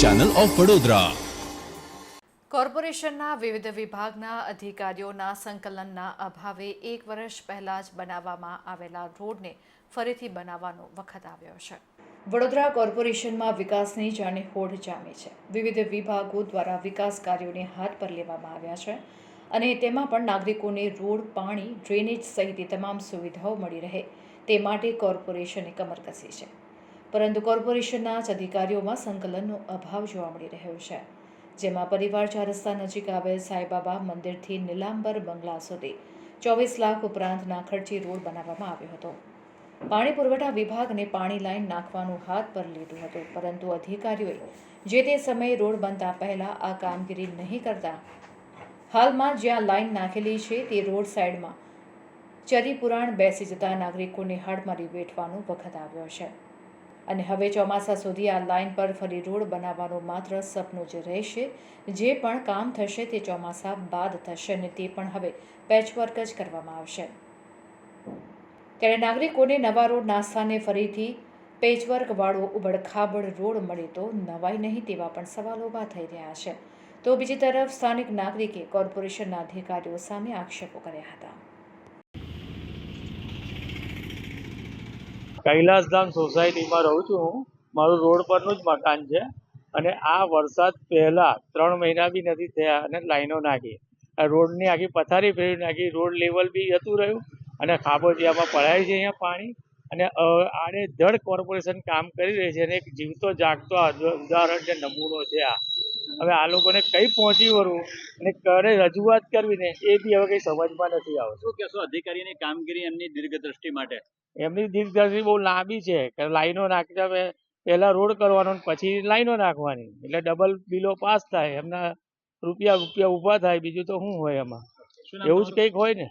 Channel of Vadodara કોર્પોરેશનના વિવિધ વિભાગના અધિકારીઓના સંકલનના અભાવે એક વર્ષ પહેલા જ બનાવવામાં આવેલા રોડને ફરીથી બનાવવાનો વખત આવ્યો છે. વડોદરા કોર્પોરેશનમાં વિકાસની જાણે હોડ જામી છે. વિવિધ વિભાગો દ્વારા વિકાસ કાર્યોને હાથ પર લેવામાં આવ્યા છે અને તેમાં પણ નાગરિકોને રોડ, પાણી, ડ્રેનેજ સહિતની તમામ સુવિધાઓ મળી રહે. તે માટે કોર્પોરેશને કમર કસી છે. પરંતુ કોર્પોરેશનના જ અધિકારીઓમાં સંકલનનો અભાવ જોવા મળી રહ્યો છે. જેમાં પરિવાર ચાર રસ્તા નજીક આવેલ સાંઈબાબા મંદિરથી નીલાંબર બંગલા સુધી ચોવીસ લાખ ઉપરાંતના ખર્ચે રોડ બનાવવામાં આવ્યો હતો. પાણી પુરવઠા વિભાગને પાણી લાઇન નાખવાનું હાથ પર લીધું હતું, પરંતુ અધિકારીઓએ જે તે સમયે રોડ બનતા પહેલાં આ કામગીરી નહીં કરતા, હાલમાં જ્યાં લાઈન નાખેલી છે તે રોડ સાઈડમાં ચરીપુરાણ બેસી જતા નાગરિકોને હાડમારી વેઠવાનો વખત આવ્યો છે. અને હવે ચોમાસા સુધી આ લાઇન પર ફરી રોડ બનાવવાનું માત્ર સપનું જ રહેશે. જે પણ કામ થશે તે ચોમાસા બાદ થશે અને તે પણ હવે પેચવર્ક જ કરવામાં આવશે. ત્યારે નાગરિકોને નવા રોડના સ્થાને ફરીથી પેચવર્કવાળો ઉબડખાબડ રોડ મળે તો નવાઈ નહીં તેવા પણ સવાલો ઊભા થઈ રહ્યા છે. તો બીજી તરફ સ્થાનિક નાગરિકે કોર્પોરેશનના અધિકારીઓ સામે આક્ષેપો કર્યા હતા. કૈલાસધામ સોસાયટીમાં રહું છું હું. મારું રોડ પરનું જ મકાન છે. અને આ વરસાદ પહેલાં ત્રણ મહિના બી નથી થયા અને લાઈનો નાખી. રોડની આખી પથારી ફેરવી નાખી. રોડ લેવલ બી જતું રહ્યું અને ખાબોચિયામાં પડાય છે અહીંયા પાણી. અને આડે ધડ કોર્પોરેશન કામ કરી રહી છે અને એક જીવતો જાગતો ઉદાહરણ છે નમૂનો છે આ. હવે આ લોકોને કઈ પહોંચી વળવું અને કરે રજૂઆત કરવી ને એ બી હવે કઈ સમજમાં નથી આવતું. શું કહેશો? અધિકારીની કામગીરી એમની દીર્ઘદ્રષ્ટિ માટે? એમની દીર્ઘદ્રષ્ટિ બહુ લાંબી છે કે લાઈનો નાખતા પહેલા રોડ કરવાનો પછી લાઈનો નાખવાની. એટલે ડબલ બિલો પાસ થાય એમના રૂપિયા રૂપિયા ઊભા થાય બીજું તો શું હોય એમાં? એવું જ? કંઈક હોય ને.